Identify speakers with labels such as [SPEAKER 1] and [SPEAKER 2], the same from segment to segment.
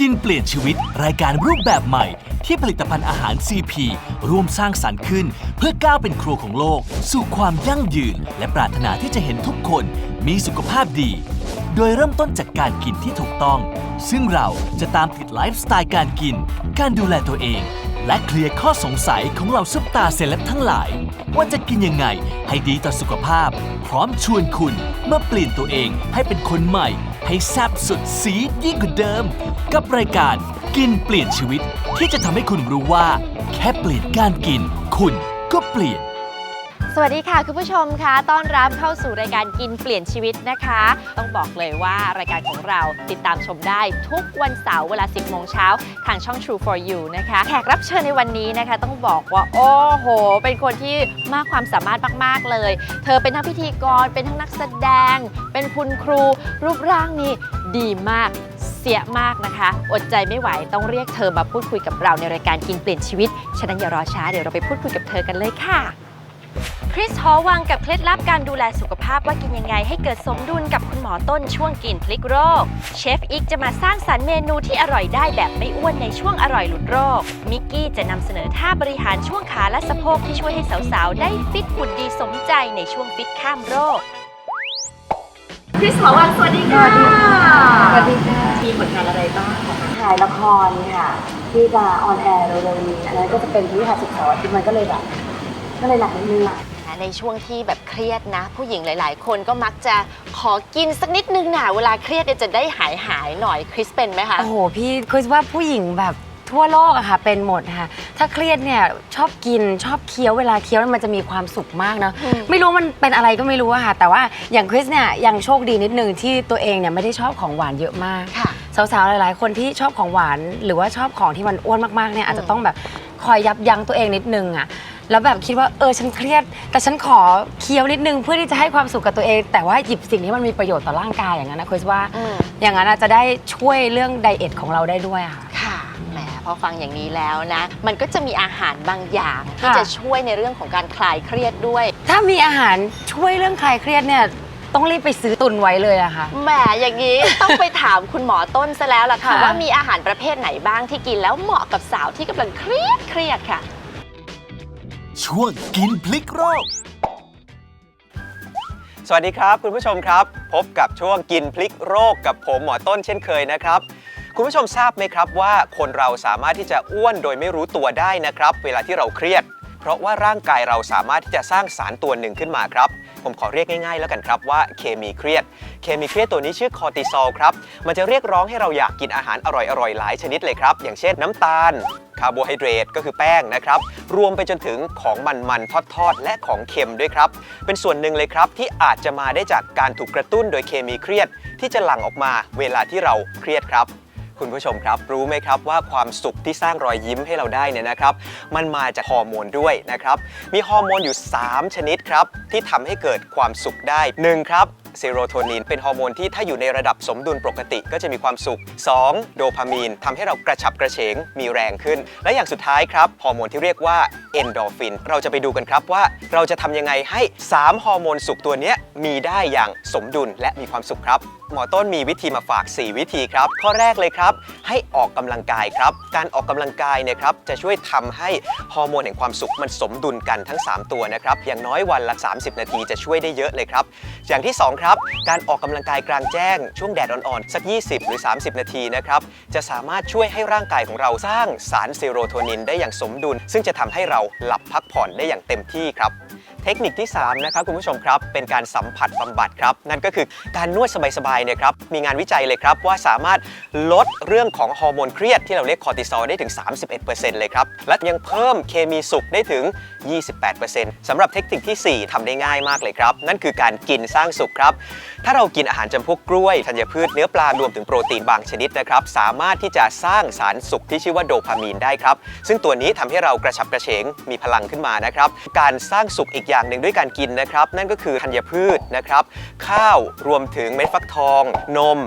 [SPEAKER 1] กินเปลี่ยนชีวิตรายการรูปแบบใหม่ ที่ผลิตภัณฑ์อาหาร CP ร่วมสร้างสรรค์ขึ้น เพื่อก้าวเป็นครัวของโลก สู่ความยั่งยืน และปรารถนาที่จะเห็นทุกคนมีสุขภาพดี โดยเริ่มต้นจากการกินที่ถูกต้อง ซึ่งเราจะตามติดไลฟ์สไตล์การกิน การดูแลตัวเอง และเคลียร์ข้อสงสัยของเหล่าซุปตาเซเลบทั้งหลาย ว่าจะกินยังไงให้ดีต่อสุขภาพ พร้อมชวนคุณมาเปลี่ยนตัวเองให้เป็นคนใหม่ ให้แซ่บสุดสียิ่งกว่าเดิม กับรายการกินเปลี่ยนชีวิตที่จะทำให้คุณรู้ว่า แค่เปลี่ยนการกิน คุณก็เปลี่ยน
[SPEAKER 2] สวัสดีค่ะคุณผู้ชมคะต้อนรับเข้าสู่รายการกินเปลี่ยนชีวิตนะคะ ต้องบอกเลยว่ารายการของเราติดตามชมได้ทุกวันเสาร์เวลา 10 โมงเช้าทางช่อง True for You นะคะแขกรับเชิญในวันนี้นะคะ ต้องบอกว่า โอ้โห เป็นคนที่มากความสามารถมาก ๆ เลย เธอเป็นทั้งพิธีกรเป็นทั้งนักแสดง เป็นคุณครู รูปร่างนี่ดีมากเสียมากนะคะ อดใจไม่ไหวต้องเรียกเธอมาพูดคุยกับเราในรายการกินเปลี่ยนชีวิตฉะนั้นอย่ารอช้าเดี๋ยวเราไปพูดคุยกับเธอกันเลยค่ะ คริสฮอลวังกับเคล็ดลับการดูแลสุขภาพว่ากินยังไงให้เกิดสมดุลกับคุณหมอต้นช่วงกินพลิกโรค เชฟอิกจะมาสร้างสรรค์เมนูที่อร่อยได้แบบไม่อ้วนในช่วงอร่อยหลุดโรค มิกกี้จะนำเสนอท่าบริหารช่วงขาและสะโพกที่ช่วยให้สาวๆ ได้ฟิตหุ่นดีสมใจในช่วงฟิตข้ามโรค คริสหอวังสวัสดีค่ะ
[SPEAKER 3] สวัสดีค่ะ
[SPEAKER 2] มีผลงานอะไรบ้าง
[SPEAKER 3] ถ่ายละครค่ะที่จะออนแอร์เร็วๆนี้อันนั้นก็จะเป็นที่หาสุขสอนที่มันก็เลยแบบ ก็เลยหนักนิดนึงอะ
[SPEAKER 2] ในช่วงที่แบบเครียดนะ ผู้หญิงหลาย ๆ คนก็มักจะขอกินสักนิดนึงนะเวลาเครียดเนี่ยจะได้หายหายๆหน่อยคริสเป็นไหมคะ
[SPEAKER 3] โอ้โหพี่คิดว่าผู้หญิงแบบทั่วโลกอะค่ะเป็นหมดค่ะ ถ้าเครียดเนี่ยชอบกินชอบเคี้ยวเวลาเคี้ยวมันจะมีความสุขมากเนาะ
[SPEAKER 2] อืม
[SPEAKER 3] ไม่รู้มันเป็นอะไรก็ไม่รู้อะค่ะ แต่ว่าอย่างคริสเนี่ยยังโชคดีนิดนึงที่ตัวเองเนี่ยไม่ได้ชอบของหวานเยอะมาก
[SPEAKER 2] ค่ะ
[SPEAKER 3] สาวๆ หลาย ๆ คนที่ชอบของหวาน หรือว่าชอบของที่มันอ้วนมาก ๆ เนี่ยอาจจะต้องแบบคอยยับยั้งตัวเองนิดนึงอะ แล้วแบบคิดว่าเออฉันเครียด แต่ฉันขอเคี้ยวนิดนึงเพื่อที่จะให้ความสุขกับตัวเอง แต่ว่าหยิบสิ่งที่มันมีประโยชน์ต่อร่างกายอย่างนั้นนะคุยว่า
[SPEAKER 2] อืม
[SPEAKER 3] อย่างนั้นอาจจะได้ช่วยเรื่องไดเอทของเราได้ด้วยอะค่ะ
[SPEAKER 2] ค่ะแหมพอฟังอย่างนี้แล้วนะ มันก็จะมีอาหารบางอย่างที่
[SPEAKER 3] ค่ะ
[SPEAKER 2] จะช่วยในเรื่องของการคลายเครียดด้วย
[SPEAKER 3] ถ้ามีอาหารช่วยเรื่องคลายเครียดเนี่ยต้องรีบไปซื้อตุนไว้เลยอะค่ะ
[SPEAKER 2] แหมอย่างนี้ ต้องไปถามคุณหมอต้นซะแล้วล่ะค่ะ
[SPEAKER 3] ค่ะ
[SPEAKER 2] ว่ามีอาหารประเภทไหนบ้างที่กินแล้วเหมาะกับสาวที่กำลังเครียดเครียดค่ะ
[SPEAKER 1] ช่วงกินพลิกโรค
[SPEAKER 4] สวัสดีครับคุณผู้ชมครับ พบกับช่วงกินพลิกโรคกับผมหมอต้นเช่นเคยนะครับ คุณผู้ชมทราบไหมครับว่าคนเราสามารถที่จะอ้วนโดยไม่รู้ตัวได้นะครับ เวลาที่เราเครียด เพราะว่าร่างกายเราสามารถที่จะสร้างสารตัวหนึ่งขึ้นมาครับ ผมขอเรียกง่ายๆ แล้วกันครับว่าเคมีเครียด เคมีเครียดตัวนี้ชื่อคอร์ติซอลครับมันจะเรียกร้องให้เราอยากกินอาหารอร่อยๆหลายชนิดเลยครับอย่างเช่น น้ำตาลาร์โบไฮเดรตก็คือแป้งนะครับ รวมไปจนถึงของมันๆทอดๆ และของเค็มด้วยครับ เป็นส่วนหนึ่งเลยครับ ที่อาจจะมาได้จากการถูกกระตุ้นโดยเคมีเครียด ที่จะหลั่งออกมาเวลาที่เราเครียดครับคุณผู้ชมครับ รู้ไหมครับว่าความสุขที่สร้างรอยยิ้มให้เราได้เนี่ยนะครับ มันมาจากฮอร์โมนด้วยนะครับ มีฮอร์โมนอยู่ 3 ชนิดครับ ที่ทำให้เกิดความสุขได้ 1. ครับ เซโรโทนิน เป็นฮอร์โมนที่ถ้าอยู่ในระดับสมดุลปกติก็จะมีความสุข 2. โดพามีนทำให้เรากระฉับกระเฉงมีแรงขึ้น และอย่างสุดท้ายครับฮอร์โมนที่เรียกว่าเอนโดรฟิน เราจะไปดูกันครับว่าเราจะทำยังไงให้ 3 ฮอร์โมนสุขตัวนี้มีได้อย่างสมดุลและมีความสุขครับ หมอต้นมีวิธีมาฝาก 4 วิธีครับ ข้อแรกเลยครับ ให้ออกกำลังกายครับ การออกกำลังกายเนี่ยครับจะช่วยทำให้ฮอร์โมนแห่งความสุขมันสมดุลกันทั้ง 3 ตัวนะครับ อย่างน้อยวันละ 30 นาทีจะช่วยได้เยอะเลยครับ อย่างที่ 2 ครับ การออกกำลังกายกลางแจ้งช่วงแดดอ่อนๆสัก 20 หรือ 30 นาทีนะครับจะสามารถช่วยให้ร่างกายของเราสร้างสารเซโรโทนินได้อย่างสมดุล ซึ่งจะทำให้เราหลับพักผ่อนได้อย่างเต็มที่ครับ เทคนิคที่ 3 นะครับคุณผู้ชมครับ เป็นการสัมผัสบำบัดครับ นั่นก็คือการนวดสบายๆเนี่ยครับ มีงานวิจัยเลยครับ ว่าสามารถลดเรื่องของฮอร์โมนเครียดที่เราเรียกคอร์ติซอลได้ถึง 31%เลยครับ และยังเพิ่มเคมีสุขได้ถึง 28%สำหรับเทคนิคทีสี่4ทำได้ง่ายมากเลยครับ นั่นคือการกินสร้างสุขครับ ถ้าเรากินอาหารจำพวกกล้วยธัญพืชเนื้อปลารวมถึงโปรตีนบางชนิดนะครับสามารถที่จะสร้างสารสุขที่ชื่อว่าโดพามีนได้ครับซึ่งตัวนี้ทำให้เรากระฉับกระเฉงมีพลังขึ้นมานะครับการสร้างสุขอีกอย่างหนึ่งด้วยการกินนะครับ นั่นก็คือธัญพืชนะครับ ข้าวรวมถึงเม็ดฟักทอง นม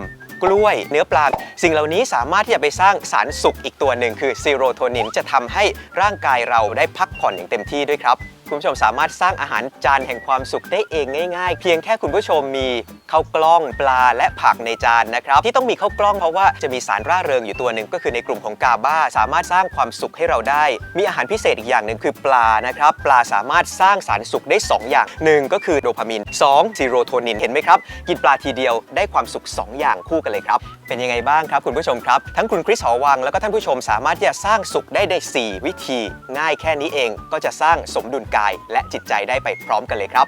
[SPEAKER 4] กล้วย เนื้อปลา สิ่งเหล่านี้สามารถที่จะไปสร้างสารสุขอีกตัวหนึ่งคือซีโรโทนินจะทำให้ร่างกายเราได้พักผ่อนอย่างเต็มที่ด้วยครับ คุณผู้ชมสามารถสร้างอาหารจานแห่งความสุขได้เองง่าย ๆ เพียงแค่คุณผู้ชมมีข้าวกล้องปลาและผักในจานนะครับที่ต้องมีข้าวกล้องเพราะว่าจะมีสารร่าเริงอยู่ตัวหนึ่งก็คือในกลุ่มของกาบ้า สามารถสร้างความสุขให้เราได้ มีอาหารพิเศษอีกอย่างหนึ่งคือปลานะครับปลาสามารถสร้างสารสุขได้ 2 อย่างหนึ่งก็คือโดพามิน 2 ซีโรโทนินเห็นไหมครับ กินปลาทีเดียวได้ความสุข 2 อย่างคู่กันเลยครับ เป็นยังไงบ้างครับคุณผู้ชมครับ ทั้งคุณคริสหอวังแล้วก็ท่านผู้ชมสามารถที่จะสร้างสุขได้ใน4วิธี ง่ายแค่นี้เองก็จะสร้างสมดุลกาย และจิตใจได้ไปพร้อมกันเลยครับ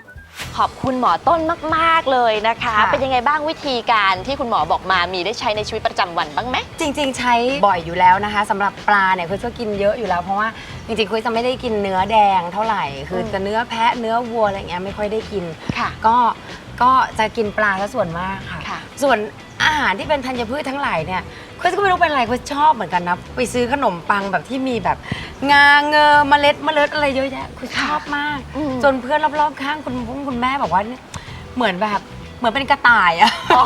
[SPEAKER 2] ขอบคุณหมอต้นมาก ๆ เลยนะคะ
[SPEAKER 3] ค่ะ
[SPEAKER 2] เป็นยังไงบ้างวิธีการที่คุณหมอบอกมามีได้ใช้ในชีวิตประจำวันบ้างไหม
[SPEAKER 3] จริง ๆ ใช้บ่อยอยู่แล้วนะคะสำหรับปลาเนี่ยคุยก็กินเยอะอยู่แล้ว เพราะว่าจริงๆคุยจะไม่ได้กินเนื้อแดงเท่าไหร่ คืออ
[SPEAKER 2] ม
[SPEAKER 3] จะเนื้อแพะเนื้อวัวอะไรเงี้ยไม่ค่อยได้กิน
[SPEAKER 2] ค่ะ
[SPEAKER 3] ก็ก็จะกินปลาซะส่วนมากค่ะ
[SPEAKER 2] ค่ะ
[SPEAKER 3] ส่วนอาหารที่เป็นธัญพืชทั้งหลายเนี่ย คุยก็ไม่รู้เป็นอะไรคุยชอบเหมือนกันนะ ไปซื้อขนมปังแบบที่มีแบบ งาเงอเมล็ดเมล็ดอะไรเยอะแยะคุยชอบมาก
[SPEAKER 2] อืม
[SPEAKER 3] จนเพื่อนรอบๆข้างคุณพ่อคุณแม่บอกว่าเนี่ยเหมือนแบบเหมือนเป็นกระต่ายอะ
[SPEAKER 2] อ๋อ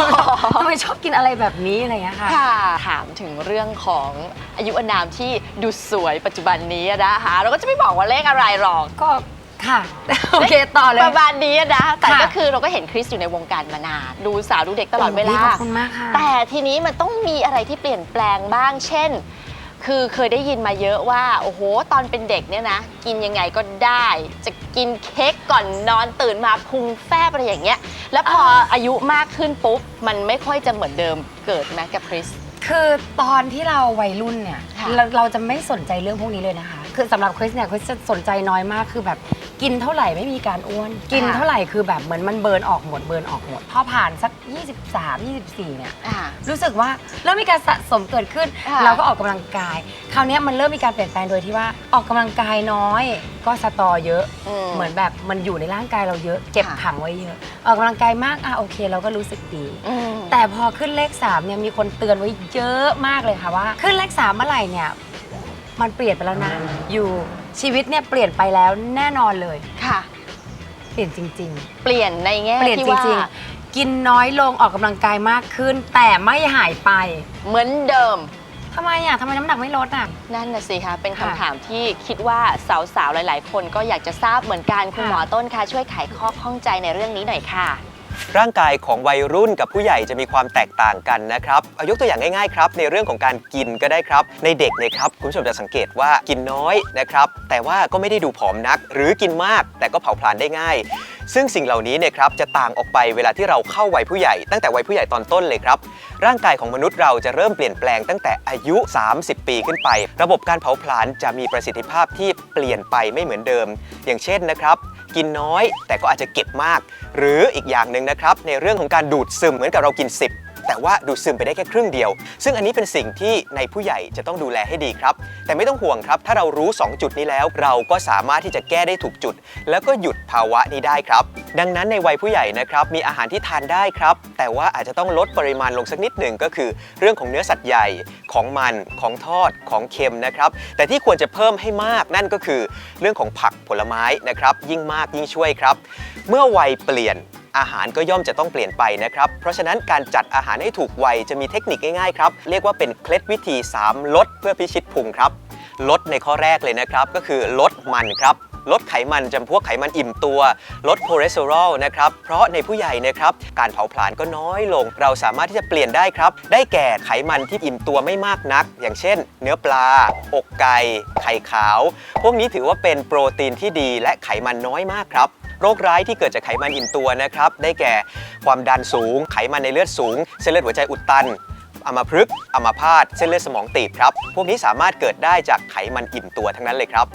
[SPEAKER 3] ทำไมชอบกินอะไรแบบนี้อะไรอย่างเงี้ยค่ะ
[SPEAKER 2] ค่ะ ถามถึงเรื่องของอายุอานามที่ดูสวยปัจจุบันนี้นะคะเราก็จะไม่บอกว่าเลขอะไรหรอก
[SPEAKER 3] ก็ ค่ะ โอเคต่อเลย
[SPEAKER 2] ประมาณนี้นะ แต่
[SPEAKER 3] ค่ะ
[SPEAKER 2] ก็คือเราก็เห็นคริสอยู่ในวงการมานาน ดูสาวดูเด็กตลอดเวลา
[SPEAKER 3] ขอบคุณมากค่ะ
[SPEAKER 2] แต่ทีนี้มันต้องมีอะไรที่เปลี่ยนแปลงบ้าง เช่น คือเคยได้ยินมาเยอะว่า โอ้โห ตอนเป็นเด็กเนี่ยนะ กินยังไงก็ได้ จะกินเค้กก่อนนอนตื่นมาพุงแฟบอะไรอย่างเงี้ย แล้วพออายุมากขึ้นปุ๊บ มันไม่ค่อยจะเหมือนเดิมเกิดไหมกับคริส
[SPEAKER 3] คือตอนที่เราวัยรุ่นเนี่ย
[SPEAKER 2] ค่ะ
[SPEAKER 3] เราเราจะไม่สนใจเรื่องพวกนี้เลยนะคะ คือสำหรับคริสเนี่ยคริสจะสนใจน้อยมากคือแบบกินเท่าไหร่ไม่มีการอ้วน กินเท่าไหร่คือแบบเหมือนมันเบิร์นออกหมดเบิร์นออกหมดพอผ่านสัก 23 24 เนี่ย
[SPEAKER 2] อ่า
[SPEAKER 3] รู้สึกว่าเริ่มมีการสะสมเกิดขึ้น
[SPEAKER 2] ค่ะ
[SPEAKER 3] เราก็ออกกำลังกาย คราวเนี้ยมันเริ่มมีการเปลี่ยนแปลงโดยที่ว่าออกกำลังกายน้อย ก็สตอเยอะเหมือนแบบมันอยู่ในร่างกายเราเยอะ เก็บ
[SPEAKER 2] ค่ะ
[SPEAKER 3] ขังไว้เยอะ ออกกำลังกายมากอะโอเค เราก็รู้สึกดี
[SPEAKER 2] อืม
[SPEAKER 3] แต่พอขึ้นเลข3เนี่ยมีคนเตือนไว้เยอะมากเลยค่ะว่า ขึ้นเลข3เมื่อไหร่เนี่ย มันเปลี่ยนไปแล้วนะ อยู่ชีวิตเนี่ยเปลี่ยนไปแล้วแน่นอนเลย
[SPEAKER 2] ค่ะ
[SPEAKER 3] เปลี่ยนจริง
[SPEAKER 2] เปลี่ยนในแง่
[SPEAKER 3] ๆ เปลี่ยน
[SPEAKER 2] ที่
[SPEAKER 3] จ
[SPEAKER 2] ว่า
[SPEAKER 3] ริง ๆ กินน้อยลงออกกำลังกายมากขึ้น แต่ไม่หายไป
[SPEAKER 2] เหมือนเดิม
[SPEAKER 3] ทำไมอะทำไมน้ำหนักไม่ลดอะ
[SPEAKER 2] นั่นน่ะสิคะเป็นคำ
[SPEAKER 3] ค่ะ
[SPEAKER 2] ถามที่คิดว่าสาวๆ หลาย ๆ คนก็อยากจะทราบเหมือนกันคุณ
[SPEAKER 3] ค่ะ
[SPEAKER 2] หมอต้นคะช่วยไขข้อข้องใจในเรื่องนี้หน่อยค่ะ
[SPEAKER 4] ร่างกายของวัยรุ่นกับผู้ใหญ่จะมีความแตกต่างกันนะครับเอายกตัวอย่างง่ายๆครับ ในเรื่องของการกินก็ได้ครับ ในเด็กนะครับคุณผู้ชมจะสังเกตว่ากินน้อยนะครับ แต่ว่าก็ไม่ได้ดูผอมนัก หรือกินมากแต่ก็เผาผลาญได้ง่าย ซึ่งสิ่งเหล่านี้เนี่ยครับจะต่างออกไปเวลาที่เราเข้าวัยผู้ใหญ่ ตั้งแต่วัยผู้ใหญ่ตอนต้นเลยครับ ร่างกายของมนุษย์เราจะเริ่มเปลี่ยนแปลงตั้งแต่อายุ 30 ปีขึ้นไป ระบบการเผาผลาญจะมีประสิทธิภาพที่เปลี่ยนไปไม่เหมือนเดิม อย่างเช่นนะครับ กินน้อย แต่ก็อาจจะเก็บมาก หรืออีกอย่างหนึ่งนะครับในเรื่องของการดูดซึมเหมือนกับเรากิน 10 แต่ว่าดูดซึมไปได้แค่ครึ่งเดียว ซึ่งอันนี้เป็นสิ่งที่ในผู้ใหญ่จะต้องดูแลให้ดีครับ แต่ไม่ต้องห่วงครับ ถ้าเรารู้ 2 จุดนี้แล้ว เราก็สามารถที่จะแก้ได้ถูกจุด แล้วก็หยุดภาวะนี้ได้ครับ ดังนั้นในวัยผู้ใหญ่นะครับมีอาหารที่ทานได้ครับ แต่ว่าอาจจะต้องลดปริมาณลงสักนิดหนึ่งก็คือ เรื่องของเนื้อสัตว์ใหญ่ของมันของทอดของเค็มนะครับแต่ที่ควรจะเพิ่มให้มากนั่นก็คือ เรื่องของผักผลไม้นะครับยิ่งมากยิ่งช่วยครับ เมื่อวัยเปลี่ยน อาหารก็ย่อมจะต้องเปลี่ยนไปนะครับ เพราะฉะนั้นการจัดอาหารให้ถูกวัยจะมีเทคนิคง่ายๆครับ เรียกว่าเป็นเคล็ดวิธี 3 ลดเพื่อพิชิตพุงครับ ลดในข้อแรกเลยนะครับ ก็คือลดมันครับลดไขมันจำพวกไขมันอิ่มตัว ลดคอเลสเตอรอลนะครับ เพราะในผู้ใหญ่นะครับ การเผาผลาญก็น้อยลง เราสามารถที่จะเปลี่ยนได้ครับ ได้แก่ไขมันที่อิ่มตัวไม่มากนัก อย่างเช่น เนื้อปลา อกไก่ ไข่ขาว พวกนี้ถือว่าเป็นโปรตีนที่ดีและไขมันน้อยมากครับ โรคร้ายที่เกิดจากไขมันอิ่มตัวนะครับ ได้แก่ความดันสูง ไขมันในเลือดสูง เส้นเลือดหัวใจอุดตันอัมพฤกษ์อัมพาต เส้นเลือดสมองตีบครับ พวกนี้สามารถเกิดได้จากไขมันอิ่มตัวทั้งนั้นเลยครับ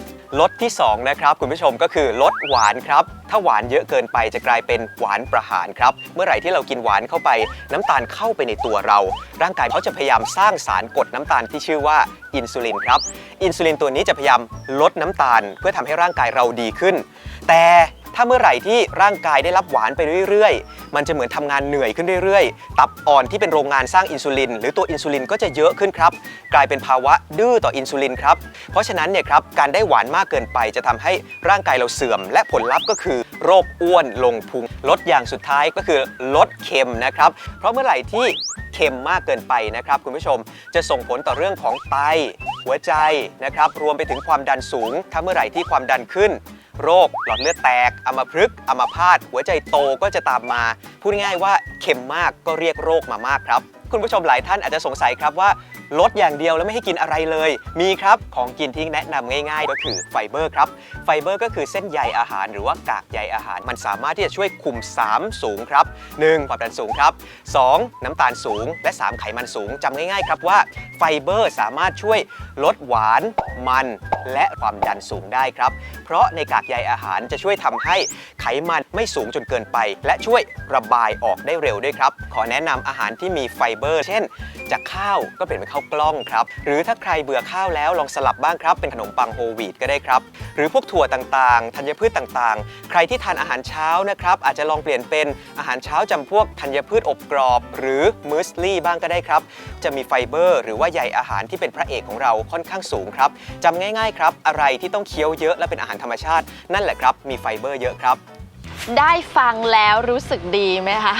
[SPEAKER 4] ลดที่ 2 นะครับ คุณผู้ชมก็คือลดหวานครับ ถ้าหวานเยอะเกินไปจะกลายเป็นหวานประหารครับ เมื่อไหร่ที่เรากินหวานเข้าไป น้ำตาลเข้าไปในตัวเรา ร่างกายเขาจะพยายามสร้างสารกดน้ำตาลที่ชื่อว่าอินซูลินครับ อินซูลินตัวนี้จะพยายามลดน้ำตาล เพื่อทำให้ร่างกายเราดีขึ้น แต่ ถ้าเมื่อไหร่ที่ร่างกายได้รับหวานไปเรื่อยๆ มันจะเหมือนทำงานเหนื่อยขึ้นเรื่อยๆ ตับอ่อนที่เป็นโรงงานสร้างอินซูลิน หรือตัวอินซูลินก็จะเยอะขึ้นครับ กลายเป็นภาวะดื้อต่ออินซูลินครับ เพราะฉะนั้นเนี่ยครับการได้หวานมากเกินไปจะทำให้ร่างกายเราเสื่อม และผลลัพธ์ก็คือโรคอ้วนลงพุงลดอย่างสุดท้ายก็คือลดเค็มนะครับ เพราะเมื่อไหร่ที่เค็มมากเกินไปนะครับคุณผู้ชมจะส่งผลต่อเรื่องของไตหัวใจนะครับรวมไปถึงความดันสูงถ้าเมื่อไหร่ที่ความดันขึ้น โรคหลอดเลือดแตกอัมพฤกษ์อัมพาตหัวใจโตก็จะตามมา พูดง่ายว่าเข็มมากก็เรียกโรคมามากครับ คุณผู้ชมหลายท่านอาจจะสงสัยครับว่า ลดอย่างเดียวแล้วไม่ให้กินอะไรเลย มีครับของกินที่แนะนำง่าย ๆ ก็คือไฟเบอร์ครับไฟเบอร์ก็คือเส้นใยอาหารหรือว่ากากใยอาหาร มันสามารถที่จะช่วยคุม 3 สูงครับ 1. ความดันสูงครับ 2. น้ำตาลสูง และ 3 ไขมันสูงจำง่ายๆครับว่าไฟเบอร์สามารถช่วยลดหวานมัน และความดันสูงได้ครับ เพราะในกากใยอาหารจะช่วยทำให้ไขมันไม่สูงจนเกินไป และช่วยระบายออกได้เร็วด้วยครับขอแนะนำอาหารที่มีไฟเบอร์ เช่นจากข้าวก็เปลี่ยนเป็นข้าวกล้องครับ หรือถ้าใครเบื่อข้าวแล้วลองสลับบ้างครับ เป็นขนมปังโฮลวีตก็ได้ครับ หรือพวกถั่วต่างๆ ธัญพืชต่างๆ ใครที่ทานอาหารเช้านะครับ อาจจะลองเปลี่ยนเป็นอาหารเช้าจำพวกธัญพืชอบกรอบ หรือมูสลี่บ้างก็ได้ครับ จะมีไฟเบอร์ หรือว่าใยอาหารที่เป็นพระเอกของเราค่อนข้างสูงครับจำง่ายๆครับอะไรที่ต้องเคี้ยวเยอะและเป็นอาหารธรรมชาติ นั่นแหละครับมีไฟเบอร์เยอะครับ
[SPEAKER 2] ได้ฟังแล้วรู้สึกดีไหมคะ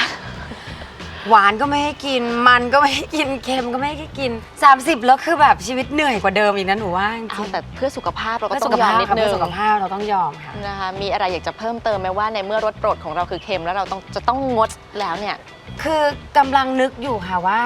[SPEAKER 3] หวานก็ไม่ให้กิน มันก็ไม่ให้กิน เค็มก็ไม่ให้กิน 30 แล้วคือแบบชีวิตเหนื่อยกว่าเดิมอีกนะหนูว่าจริง
[SPEAKER 2] เอาแต่เพื่อสุขภาพเรา
[SPEAKER 3] เพื่
[SPEAKER 2] ก็
[SPEAKER 3] อ
[SPEAKER 2] ต้
[SPEAKER 3] สุ
[SPEAKER 2] อง
[SPEAKER 3] ข
[SPEAKER 2] ยอม
[SPEAKER 3] ภาพ
[SPEAKER 2] นิด
[SPEAKER 3] ค่ะ
[SPEAKER 2] นึ
[SPEAKER 3] เพื่องสุขภาพเราต้องยอมค่ะ
[SPEAKER 2] นะคะมีอะไรอยากจะเพิ่มเติมไหมว่าในเมื่อรสโปรดของเราคือเค็มแล้วเราต้องจะต้องงดแล้วเนี่ย
[SPEAKER 3] คือกำลังนึกอยู่ค่ะว่า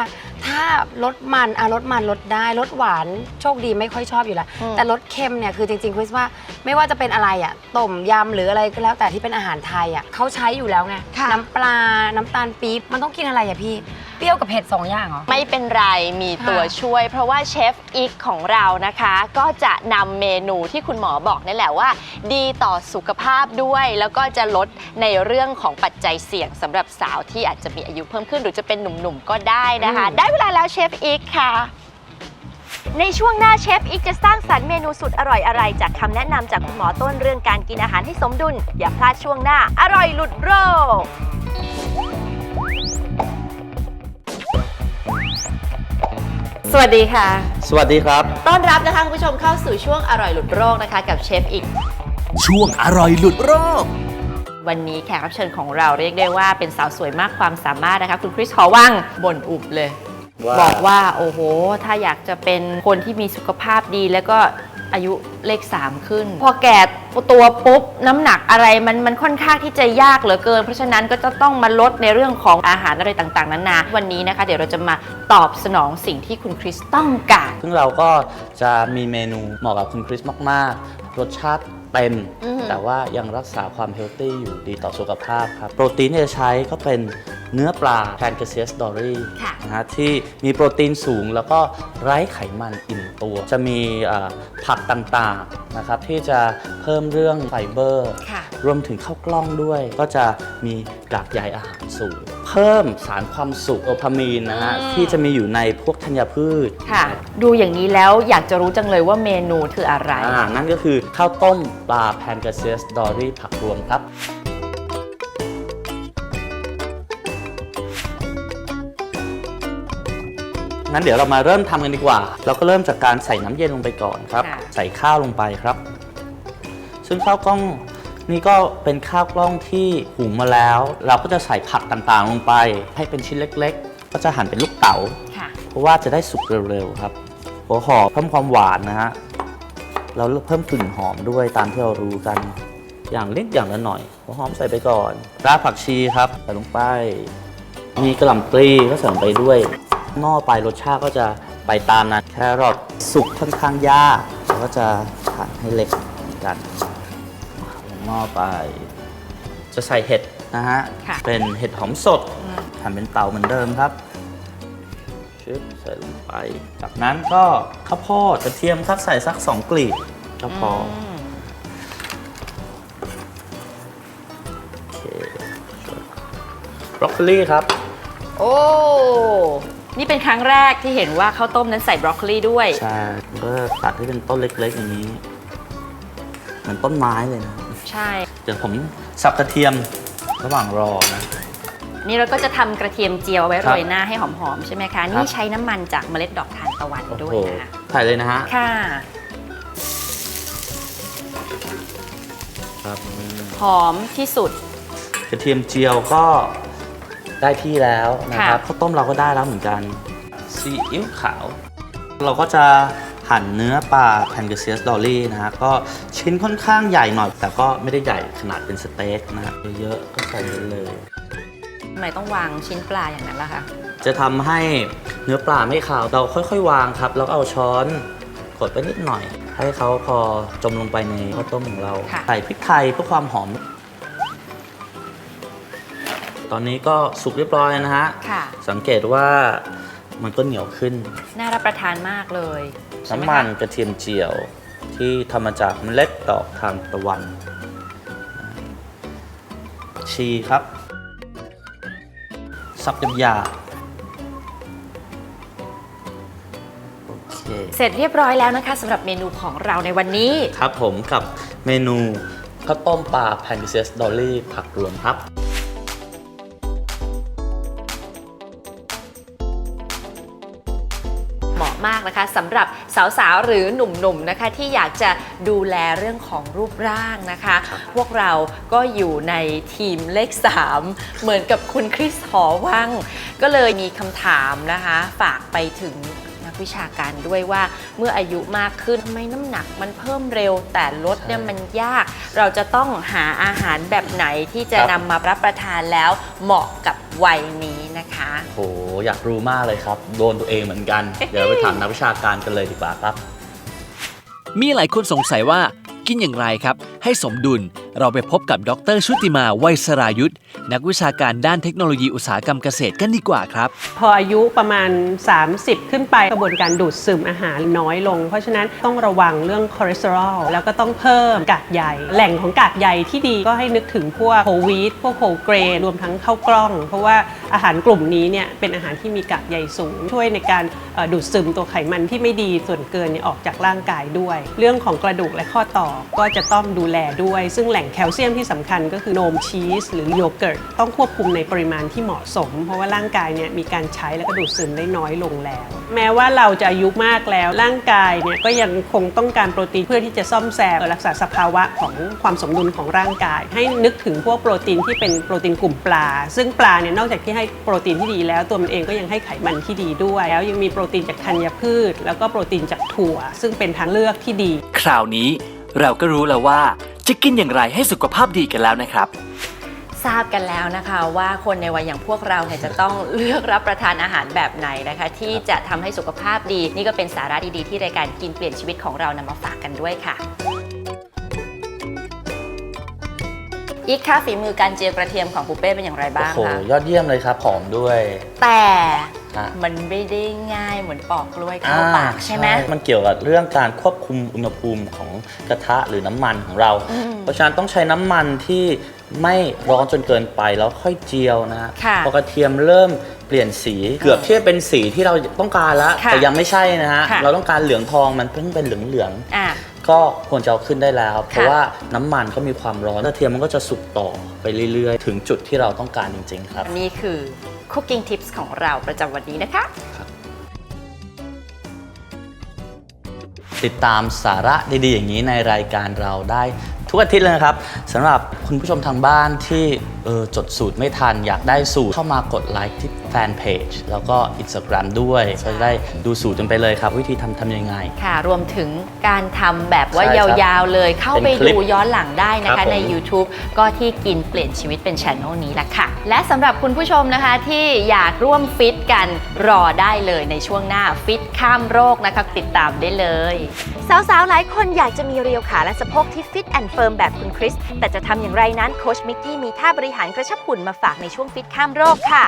[SPEAKER 3] ถ้าลดมันอะลดมันลดได้ลดหวานโชคดีไม่ค่อยชอบอยู่แล้ว
[SPEAKER 2] อืม
[SPEAKER 3] แต่ลดเค็มเนี่ยคือจริงๆคริสว่าไม่ว่าจะเป็นอะไรอะต้มยำหรืออะไรก็แล้วแต่ที่เป็นอาหารไทยอะเขาใช้อยู่แล้วไง
[SPEAKER 2] ค่ะ
[SPEAKER 3] น้ำปลาน้ำตาลปี๊บมันต้องกินอะไรอะพี่เป รี้ยวกับเผ็ดสองอย่างเหรอ
[SPEAKER 2] ไม่เป็นไรมีตัว
[SPEAKER 3] ค่ะ
[SPEAKER 2] ช่วย เพราะว่าเชฟอิกของเรานะคะ ก็จะนำเมนูที่คุณหมอบอกนี่แหละว่า ดีต่อสุขภาพด้วย แล้วก็จะลดในเรื่องของปัจจัยเสี่ยงสำหรับสาวที่อาจจะมีอายุเพิ่มขึ้นหรือจะเป็นหนุ่มๆก็ได้นะคะได้เวลาแล้วเชฟอิกค่ะ ในช่วงหน้าเชฟอิกจะสร้างสรรค์เมนูสุดอร่อยอะไร จากคำแนะนำจากคุณหมอต้นเรื่องการกินอาหารให้สมดุล อย่าพลาดช่วงหน้า อร่อยหลุดโรค สวัสดีค่ะ
[SPEAKER 5] สวัสดีครับ
[SPEAKER 2] ต้อนรับนะคะคุณผู้ชมเข้าสู่ช่วงอร่อยหลุดโรคนะคะ กับเชฟอิก
[SPEAKER 1] ช่วงอร่อยหลุดโรค
[SPEAKER 2] วันนี้แขกรับเชิญของเราเรียกได้ว่าเป็นสาวสวยมากความสามารถนะคะ คุณคริสขอว่างบ่นอุบเลย
[SPEAKER 5] ว่า
[SPEAKER 2] บอกว่าโอ้โห ถ้าอยากจะเป็นคนที่มีสุขภาพดีแล้วก็ อายุเลข 3 ขึ้น พอแก่ตัวปุ๊บน้ำหนักอะไรมันมันค่อนข้างที่จะยากเหลือเกิน เพราะฉะนั้นก็จะต้องมาลดในเรื่องของอาหารอะไรต่างๆนานาวันนี้นะคะ เดี๋ยวเราจะมาตอบสนองสิ่งที่คุณคริสต้องการ
[SPEAKER 5] ซึ่งเราก็จะมีเมนูเหมาะกับคุณคริสมาก ๆ รสชาติ เต็ม
[SPEAKER 2] อืม
[SPEAKER 5] แต่ว่ายังรักษาความเฮลตี้อยู่ดีต่อสุขภาพครับ โปรตีนที่จะใช้ก็เป็นเนื้อปลาแพน c เ s ียสดอรี่
[SPEAKER 2] ค่ะ
[SPEAKER 5] นะฮะที่มีโปรตีนสูงแล้วก็ไร้ไขมันอิ่มตัว จะมีเอ่อผักต่างๆนะครับที่จะเพิ่มเรื่องไฟเบอร์
[SPEAKER 2] ค่ะ
[SPEAKER 5] รวมถึงข้าวกล้องด้วยก็จะมีกากใยอาหารสูง เพิ่มสารความสุขโดพามีนนะฮะ
[SPEAKER 2] อืม
[SPEAKER 5] ที่จะมีอยู่ในพวกธัญพืช
[SPEAKER 2] ค่ะ ดูอย่างนี้แล้วอยากจะรู้จังเลยว่าเมนูคืออะไร
[SPEAKER 5] อ่านั่นก็คือข้าวต้มปลาแพนกาเซียสดอรี่ผักรวมครับ งั้นเดี๋ยวเรามาเริ่มทำกันดีกว่า เราก็เริ่มจากการใส่น้ำเย็นลงไปก่อนครับ
[SPEAKER 2] ค่ะ
[SPEAKER 5] ใส่ข้าวลงไปครับ ซึ่งข้าวกล้องนี่ก็เป็นข้าวกล้องที่หุงมาแล้ว เราก็จะใส่ผักต่างๆลงไป ให้เป็นชิ้นเล็ก ๆ ก็จะหั่นเป็นลูกเต๋า
[SPEAKER 2] ค่ะ
[SPEAKER 5] เพราะว่าจะได้สุกเร็วๆครับ หัวหอมเพิ่มความหวานนะฮะเราเพิ่มกลิ่นหอมด้วยตามที่เรารู้กัน อย่างเล็กอย่างละหน่อย หัวหอมใส่ไปก่อนรากผักชีครับใส่ลงไป มีกระหล่ำปลีก็ใส่ลงไปด้วยหม้อไปรสชาติก็จะไปตามนั้นแครอทสุกค่อนข้างยากเราก็จะหั่นให้เล็กเหมือนกันลงหม้อไป จะใส่เห็ดนะฮะ
[SPEAKER 2] ค่ะ
[SPEAKER 5] เป็นเห็ดหอมสดหั่นเป็นเตาเหมือนเดิมครับ ชึบใส่ลงไป จากนั้นก็ข้าวโพดกระเทียมครับใส่สัก2กลีบก็พออโอเคบรอกโคลีครับ
[SPEAKER 2] โอ้ นี่เป็นครั้งแรกที่เห็นว่าข้าวต้มนั้นใส่บรอกโคลีด้วย
[SPEAKER 5] ใช่ก็ตัดให้เป็นต้นเล็กๆอย่างนี้ เหมือนต้นไม้เลยนะ
[SPEAKER 2] ใช่
[SPEAKER 5] เดี๋ยวผมสับกระเทียมระหว่างรอนะ
[SPEAKER 2] นี่เราก็จะทำกระเทียมเจียวเอาไว้
[SPEAKER 5] ครั
[SPEAKER 2] โร
[SPEAKER 5] บ
[SPEAKER 2] ยหน้าให้หอมๆใช่ไหมคะนี่ใช้น้ำมันจากเมล็ดดอกทานตะวัน
[SPEAKER 5] โอ้
[SPEAKER 2] ด้วย
[SPEAKER 5] โห
[SPEAKER 2] นะคะ
[SPEAKER 5] ใส่เลยนะฮะ
[SPEAKER 2] ค่ะ
[SPEAKER 5] ครับ
[SPEAKER 2] หอมที่สุด
[SPEAKER 5] กระเทียมเจียวก็ได้ที่แล้วนะครับ
[SPEAKER 2] ค่ะ
[SPEAKER 5] ข้าวต้มเราก็ได้แล้วเหมือนกันซีอิ๊วขาว เราก็จะหหั่นเนื้อปลาแพนเกเซียสดอลลี่นะฮะก็ชิ้นค่อนข้างใหญ่หน่อย แต่ก็ไม่ได้ใหญ่ขนาดเป็นสเต็กนะฮะเยอะๆก็ใส่ไปเลย
[SPEAKER 2] ทำ ไมต้องวางชิ้นปลาอย่างนั้นล่ะคะ
[SPEAKER 5] จะทำให้เนื้อปลาไม่ขาวเราค่อยๆ วางครับ แล้วก็เอาช้อนกดไปนิดหน่อย ให้เขาพอจมลงไปในข้าวต้มของเรา
[SPEAKER 2] ค่ะ
[SPEAKER 5] ใส่พริกไทยเพื่อความหอม ตอนนี้ก็สุกเรียบร้อยนะฮะ
[SPEAKER 2] ค่ะ
[SPEAKER 5] สังเกตว่ามันก็เหนียวขึ้น
[SPEAKER 2] น่ารับประทานมากเลยใช่ไห
[SPEAKER 5] น้ำมัน
[SPEAKER 2] คะ
[SPEAKER 5] กระเทียมเจียว ที่ทำมาจากเมล็ดดอกทานตะวัน ชีครับ สับหยาบๆโอเค
[SPEAKER 2] เสร็จเรียบร้อยแล้วนะคะสำหรับเมนูของเราในวันนี้
[SPEAKER 5] ครับผมกับเมนูข้าวต้มปลาแพนดิเซสดอลลี่ผักรวมครับ
[SPEAKER 2] มาะมากนะคะสำหรับสาวๆ หรือหนุ่มๆนะคะที่อยากจะดูแลเรื่องของรูปร่างนะคะ พวกเราก็อยู่ในทีมเลข 3 เหมือนกับคุณคริสหอวังก็เลยมีคำถามนะคะ ฝากไปถึง นักวิชาการด้วยว่าเมื่ออายุมากขึ้นทำไมน้ำหนักมันเพิ่มเร็วแต่ลดเนี่ยมันยาก เราจะต้องหาอาหารแบบไหนที่จะ
[SPEAKER 5] ครับ
[SPEAKER 2] นำมารับประทานแล้วเหมาะกับวัยนี้นะคะ
[SPEAKER 5] โหอยากรู้มากเลยครับ โดนตัวเองเหมือนกัน เดี๋ยวไปถามนักวิชาการกันเลยดีกว่าครับ
[SPEAKER 1] มีหลายคนสงสัยว่ากินอย่างไรครับ ให้สมดุลเราไปพบกับดรชุติมาไวยสรายุทธนักวิชาการด้านเทคโนโลยีอุตสาหกรรมเกษตรกันดีกว่าครับ
[SPEAKER 6] พออายุประมาณ 30 ขึ้นไปกระบวนการดูดซึมอาหารน้อยลง เพราะฉะนั้นต้องระวังเรื่องคอเลสเตอรอลแล้วก็ต้องเพิ่มกากใยแหล่งของกากใยที่ดีก็ให้นึกถึงพวกโฮวีตพวกโฮเกรรวมทั้งข้าวกล้อง เพราะว่าอาหารกลุ่มนี้เนี่ยเป็นอาหารที่มีกากใยสูง ช่วยในการดูดซึมตัวไขมันที่ไม่ดีส่วนเกินออกจากร่างกายด้วย เรื่องของกระดูกและข้อต่อก็จะต้องดูแลด้วย ซึ่งแหล่งแคลเซียมที่สำคัญก็คือนมชีสหรือโยเกิร์ตต้องควบคุมในปริมาณที่เหมาะสม เพราะว่าร่างกายเนี่ยมีการใช้แล้วก็ดูดซึมได้น้อยลงแล้ว แม้ว่าเราจะอายุมากแล้วร่างกายเนี่ยก็ยังคงต้องการโปรตีนเพื่อที่จะซ่อมแซมรักษาสภาวะของความสมดุลของร่างกาย ให้นึกถึงพวกโปรตีนที่เป็นโปรตีนกลุ่มปลา ซึ่งปลาเนี่ยนอกจากที่ให้โปรตีนที่ดีแล้วตัวมันเองก็ยังให้ไขมันที่ดีด้วย แล้วยังมีโปรตีนจากธัญพืช แล้วก็โปรตีนจากถั่ว ซึ่งเป็นทางเลือกที่ดี
[SPEAKER 1] คราวนี้ เราก็รู้แล้วว่าจะกินอย่างไรให้สุขภาพดีกันแล้วนะครับ
[SPEAKER 2] ทราบกันแล้วนะคะว่าคนในวัยอย่างพวกเราเนี่ยจะต้องเลือกรับประทานอาหารแบบไหนนะคะ ที่จะทำให้สุขภาพดี นี่ก็เป็นสาระดีๆที่รายการกินเปลี่ยนชีวิตของเรานำมาฝากกันด้วยค่ะ อีกค่าฝีมือการเจียวกระเทียมของปูเป้เป็นอย่างไร
[SPEAKER 5] โอ้
[SPEAKER 2] บ้าง
[SPEAKER 5] โห
[SPEAKER 2] คะ
[SPEAKER 5] ยอดเยี่ยมเลยครับหอมด้วย
[SPEAKER 2] แต่
[SPEAKER 5] อะ
[SPEAKER 2] มันไม่ได้ง่ายเหมือนปอกกล้วยเข้าปากใช่ไหม
[SPEAKER 5] มันเกี่ยวกับเรื่องการควบคุมอุณหภูมิของกระทะหรือน้ำมันของเรา
[SPEAKER 2] อืม
[SPEAKER 5] เพราะฉะนั้นต้องใช้น้ำมันที่ไม่ร้อนจนเกินไปแล้วค่อยเจียวนะฮะ
[SPEAKER 2] ค่ะ
[SPEAKER 5] พอกระเทียมเริ่มเปลี่ยนสีเกือบที่จะเป็นสีที่เราต้องการแล้ว
[SPEAKER 2] ค่ะ
[SPEAKER 5] แต่ยังไม่ใใช่นะฮะ
[SPEAKER 2] ค่ะ
[SPEAKER 5] เราต้องการเหลืองทองมันเพิ่งเป็นเหลือง
[SPEAKER 2] อะ
[SPEAKER 5] ๆก็ควรจะเอาขึ้นได้แล้ว เพราะว่าน้ำมันก็มีความร้อนกระเทียมมันก็จะสุกต่อไปเรื่อยๆ ถึงจุดที่เราต้องการจริง ๆ ครับ
[SPEAKER 2] นี่คือ Cooking Tips ของเราประจำวันนี้นะคะ
[SPEAKER 5] ติดตามสาระดีๆ อย่างนี้ในรายการเราได้ทุกอาทิตย์เลยนะครับสำหรับคุณผู้ชมทางบ้านที่เออจดสูตรไม่ทัน อยากได้สูตรเข้ามากดไลค์ที่แฟนเพจแล้วก็ Instagram ด้วยก็จะได้ดูสูตรกันไปเลยครับ วิธีทำทำยังไง
[SPEAKER 2] ค่ะ รวมถึงการทำแบบว่า
[SPEAKER 5] ใช่ครับ
[SPEAKER 2] ยาวๆเลย เข้าไป
[SPEAKER 5] เป็นคลิป
[SPEAKER 2] ดูย้อนหลังได้นะ
[SPEAKER 5] ครั
[SPEAKER 2] คะ
[SPEAKER 5] บผม
[SPEAKER 2] ใน YouTube ก็ที่กินเปลี่ยนชีวิตเป็นช anel นี้แหละค่ะ และสำหรับคุณผู้ชมนะคะที่อยากร่วมฟิตกันรอได้เลยในช่วงหน้าฟิตข้ามโรคนะคะติดตามได้เลย สาวๆ หลายคนอยากจะมีเรียวขาและสะโพกที่ฟิตแอนด์เฟิร์มแบบคุณคริส แต่จะทำอย่างไรนั้นโคชมิกกี้มีท่าบริหารกระชับหุ่นมาฝากในช่วงฟิตข้ามโรคค่ะ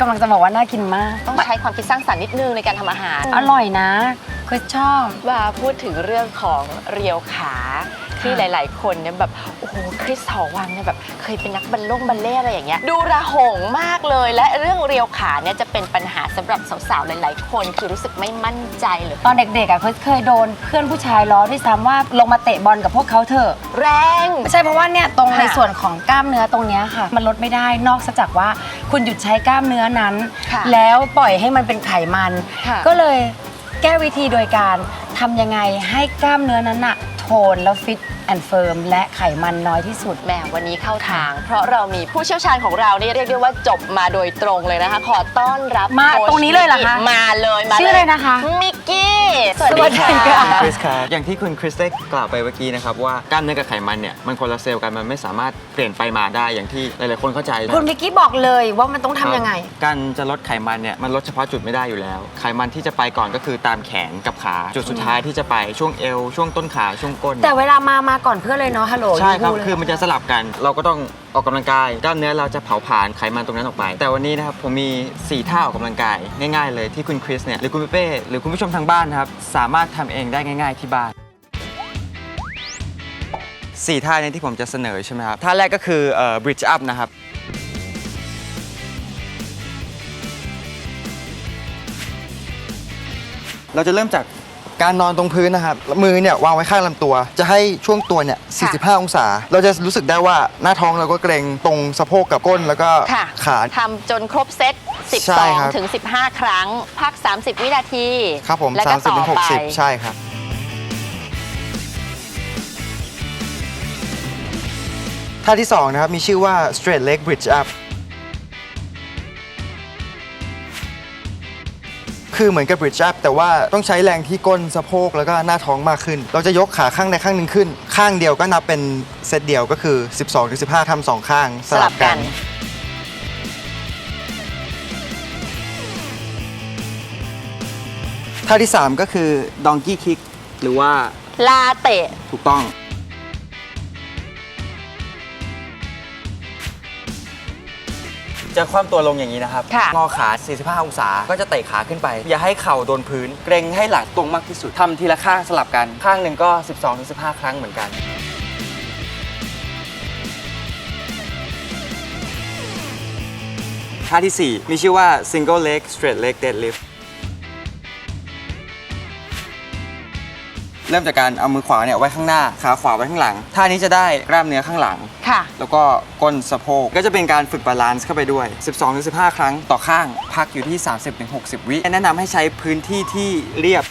[SPEAKER 3] กำลังจะบอกว่าน่ากินมาก
[SPEAKER 2] ต้องใช้ความคิดสร้างสรรค์นิดนึงในการทำอาหาร
[SPEAKER 3] อร่อยนะคือชอบ
[SPEAKER 2] ว่าพูดถึงเรื่องของเรียวขา ที่ห
[SPEAKER 3] ค่ะ
[SPEAKER 2] ลาย ๆ คนเนี่ยแบบโอ้โหคริสหอวังเนี่ยแบบเคยเป็นนักบัลล่งบัลเล่อะไรอย่างเงี้ยดูระหงมากเลย และเรื่องเรียวขาเนี่ยจะเป็นปัญหาสำหรับสาว ๆ หลาย ๆ คน คือรู้สึกไม่มั่นใจหรือ
[SPEAKER 3] ตอนเด็ก ๆ อะเคยเคยโดนเพื่อนผู้ชายล้อด้วยซ้ำว่าลงมาเตะบอลกับพวกเขาเถอะ
[SPEAKER 2] แรง
[SPEAKER 3] ไม่ใช่เพราะว่าเนี่ยตรง
[SPEAKER 2] ค่ะ
[SPEAKER 3] ในส่วนของกล้ามเนื้อตรงเนี้ยค่ะ มันลดไม่ได้นอกจากว่าคุณหยุดใช้กล้ามเนื้อนั้น
[SPEAKER 2] ค่ะ
[SPEAKER 3] แล้วปล่อยให้มันเป็นไขมัน
[SPEAKER 2] ค่ะ
[SPEAKER 3] ก็เลยแก้วิธีโดยการทำยังไงให้กล้ามเนื้อนั้นอะทโท นแล้วฟิตแอนด์เฟิร์มและไขมันน้อยที่สุด
[SPEAKER 2] แหมวันนี้เข้าทาง เพราะเรามีผู้เชี่ยวชาญของเรานี่เรียกได้ว่าจบมาโดยตรงเลยนะคะ ขอต้อนรับ
[SPEAKER 3] มา
[SPEAKER 2] โค้ช
[SPEAKER 3] ตรงนี้เลยเหรอคะ
[SPEAKER 2] มิกกี้มาเลยมา
[SPEAKER 3] ชื่ออะไรนะคะ
[SPEAKER 2] มิกกี้
[SPEAKER 3] สวัสดีค่ะ
[SPEAKER 7] คริสครับอย่างที่คุณคริสได้กล่าวไปเมื่อกี้นะครับว่ากล้ามเนื้อกับไขมันเนี่ยมันคนละเซลล์กันมันไม่สามารถเปลี่ยนไปมาได้อย่างที่หลายๆคนเข้าใจนะ
[SPEAKER 3] คุณมิกกี้บอกเลยว่ามันต้องทำยังไง
[SPEAKER 7] การจะลดไขมันเนี่ยมันลดเฉพาะจุดไม่ได้อยู่แล้ว ไขมันที่จะไปก่อนก็คือตามแขนกับขา จุดสุดท้ายที่จะไปช่วงเอวช่วงต้นขาช่วงก้น
[SPEAKER 3] แต่เวลามามาก่อนเพื่อนเลยเนาะฮัลโหล
[SPEAKER 7] ใช่ครับ
[SPEAKER 3] ยูเลย
[SPEAKER 7] คือมันจะสลับกัน เราก็ต้องออกกำลังกาย กล้ามเนื้อเราจะเผาผลาญไขมันตรงนั้นออกไป แต่วันนี้นะครับ ผมมี 4 ท่าออกกำลังกายง่ายๆเลยที่คุณคริสเนี่ย หรือคุณเป้ หรือคุณผู้ชมทางบ้านนะครับ สามารถทำเองได้ง่าย ๆที่บ้านสี่ท่านี้ที่ผมจะเสนอใช่ไหมครับ ท่าแรกก็คือเอ่อ bridge up นะครับ
[SPEAKER 8] เราจะเริ่มจาก การนอนตรงพื้นนะครับ มือเนี่ยวางไว้ข้างลำตัว จะให้ช่วงตัวเนี่ย45 องศา เราจะรู้สึกได้ว่าหน้าท้องเราก็เกรงตรงสะโพกกับก้นแล้วก็
[SPEAKER 2] ค่ะ
[SPEAKER 8] ขา
[SPEAKER 2] ทำจนครบเซต
[SPEAKER 8] ใช่ครับ
[SPEAKER 2] 12 ถึง 15 ครั้ง พัก 30 วินาที
[SPEAKER 8] ครับผม
[SPEAKER 2] แล้วก็ต่อไป
[SPEAKER 8] 30-60 ใช่ครับ ท่าที่ 2 นะครับ มีชื่อว่า straight leg bridge up คือเหมือนกับ bridge up แต่ว่าต้องใช้แรงที่ก้นสะโพกแล้วก็หน้าท้องมากขึ้น เราจะยกขาข้างใดข้างหนึ่งขึ้น ข้างเดียวก็นับเป็นเซตเดียวก็คือ 12-15ทำสองข้างสลับกัน ท่าที่ 3 ก็คือ donkey kick หรือว่า
[SPEAKER 2] ลาเตะ
[SPEAKER 7] ถูกต้อง จะคว่ำตัวลงอย่างนี้นะครับ
[SPEAKER 2] ค่ะ
[SPEAKER 7] งอขา 45 องศา ก็จะเตะขาขึ้นไป อย่าให้เข่าโดนพื้น เกรงให้หลังตรงมากที่สุด ทำทีละข้างสลับกัน ข้างหนึ่งก็ 12-15 ครั้งเหมือนกัน ท่าที่4 มีชื่อว่า single leg straight leg deadlift เริ่มจากการเอามือขวาเนี่ยไว้ข้างหน้าขาขวาไว้ข้างหลังท่านี้จะได้กล้ามเนื้อข้างหลัง
[SPEAKER 2] ค่ะ
[SPEAKER 7] แล้วก็ก้นสะโพกก็จะเป็นการฝึกบาลานซ์เข้าไปด้วย 12-15 ครั้งต่อข้าง พักอยู่ที่ 30-60 วิแนะนำให้ใช้พื้นที่ที่เรียบ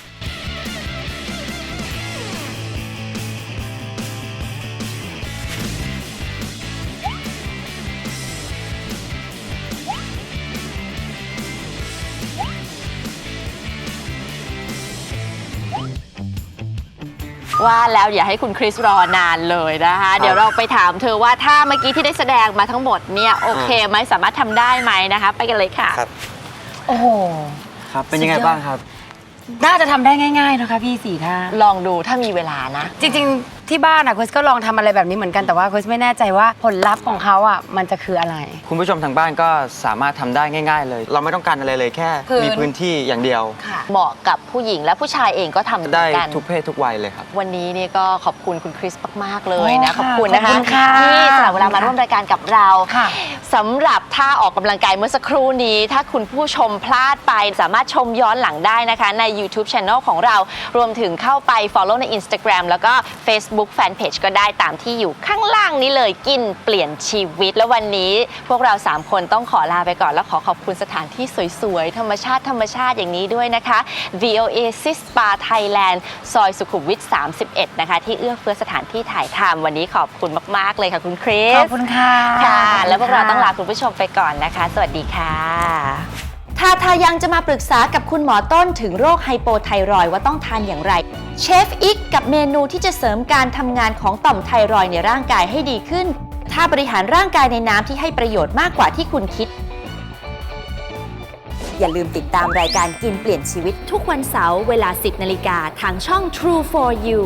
[SPEAKER 2] ว่าแล้วอย่าให้คุณคริสรอนานเลยนะคะ เดี๋ยวเราไปถามเธอว่าถ้าเมื่อกี้ที่ได้แสดงมาทั้งหมดเนี่ยโอเคไหมสามารถทำได้ไหมนะคะ ไปกันเลยค่ะ
[SPEAKER 7] ครับ
[SPEAKER 3] โอ้โห
[SPEAKER 7] ครับ เป็นยังไงบ้างครับ
[SPEAKER 3] น่าจะทำได้ง่ายๆนะคะพี่สี่ท่า
[SPEAKER 2] ลองดูถ้ามีเวลานะ
[SPEAKER 3] จริงๆ ที่บ้านอะคริสก็ลองทำอะไรแบบนี้เหมือนกันแต่ว่าคริสไม่แน่ใจว่าผลลัพธ์ของเขาอะมันจะคืออะไร
[SPEAKER 7] คุณผู้ชมทางบ้านก็สามารถทำได้ง่าย ๆ เลย เราไม่ต้องการอะไรเลยแค่
[SPEAKER 3] พื้น
[SPEAKER 7] มีพื้นที่อย่างเดียว
[SPEAKER 3] ค่ะ
[SPEAKER 2] เหมาะกับผู้หญิงและผู้ชายเองก็ทำเหมือน
[SPEAKER 7] ได้
[SPEAKER 2] กัน
[SPEAKER 7] ทุกเพศทุกวัยเลยครับ
[SPEAKER 2] วันนี้เนี่ยก็ขอบคุณคุณคริสมากๆเลยนะ
[SPEAKER 3] โอ้
[SPEAKER 2] ขอบ
[SPEAKER 3] ค่ะ
[SPEAKER 2] คุณนะคะ
[SPEAKER 3] ขอบคุณค่ะ
[SPEAKER 2] ที่สละเวลามาร่วมรายการกับเรา
[SPEAKER 3] ค่ะ
[SPEAKER 2] สำหรับท่าออกกำลังกายเมื่อสักครู่นี้ ถ้าคุณผู้ชมพลาดไป สามารถชมย้อนหลังได้นะคะ ใน YouTube Channel ของเรารวมถึงเข้าไป Follow ใน Instagram แล้วก็ Facebook Fanpage ก็ได้ตามที่อยู่ข้างล่างนี้เลยกินเปลี่ยนชีวิต แล้ววันนี้พวกเรา 3 คนต้องขอลาไปก่อน แล้วขอขอบคุณสถานที่สวยๆ ธรรมชาติธรรมชาติอย่างนี้ด้วยนะคะ VOA s i s Spa Thailand ซอยสุขุมวิท 31 นะคะ ที่เอื้อเฟื้อสถานที่ถ่ายทำวันนี้ขอบคุณมากๆเลยค่ะคุณคริส
[SPEAKER 3] ขอบคุณค่ะ
[SPEAKER 2] ค่ะ
[SPEAKER 3] ขอบคุณ
[SPEAKER 2] แล้วพวกเรา
[SPEAKER 3] ค่ะ
[SPEAKER 2] ต้องลาคุณผู้ชมไปก่อนนะคะ สวัสดีค่ะ ถ้าทายังจะมาปรึกษากับคุณหมอต้นถึงโรคไฮโปไทรอยว่าต้องทานอย่างไร เชฟอิกกับเมนูที่จะเสริมการทำงานของต่อมไทรอยในร่างกายให้ดีขึ้น ถ้าบริหารร่างกายในน้ำที่ให้ประโยชน์มากกว่าที่คุณคิด อย่าลืมติดตามรายการกินเปลี่ยนชีวิตทุกวันเสาร์เวลา 10นาฬิกาทางช่อง True for You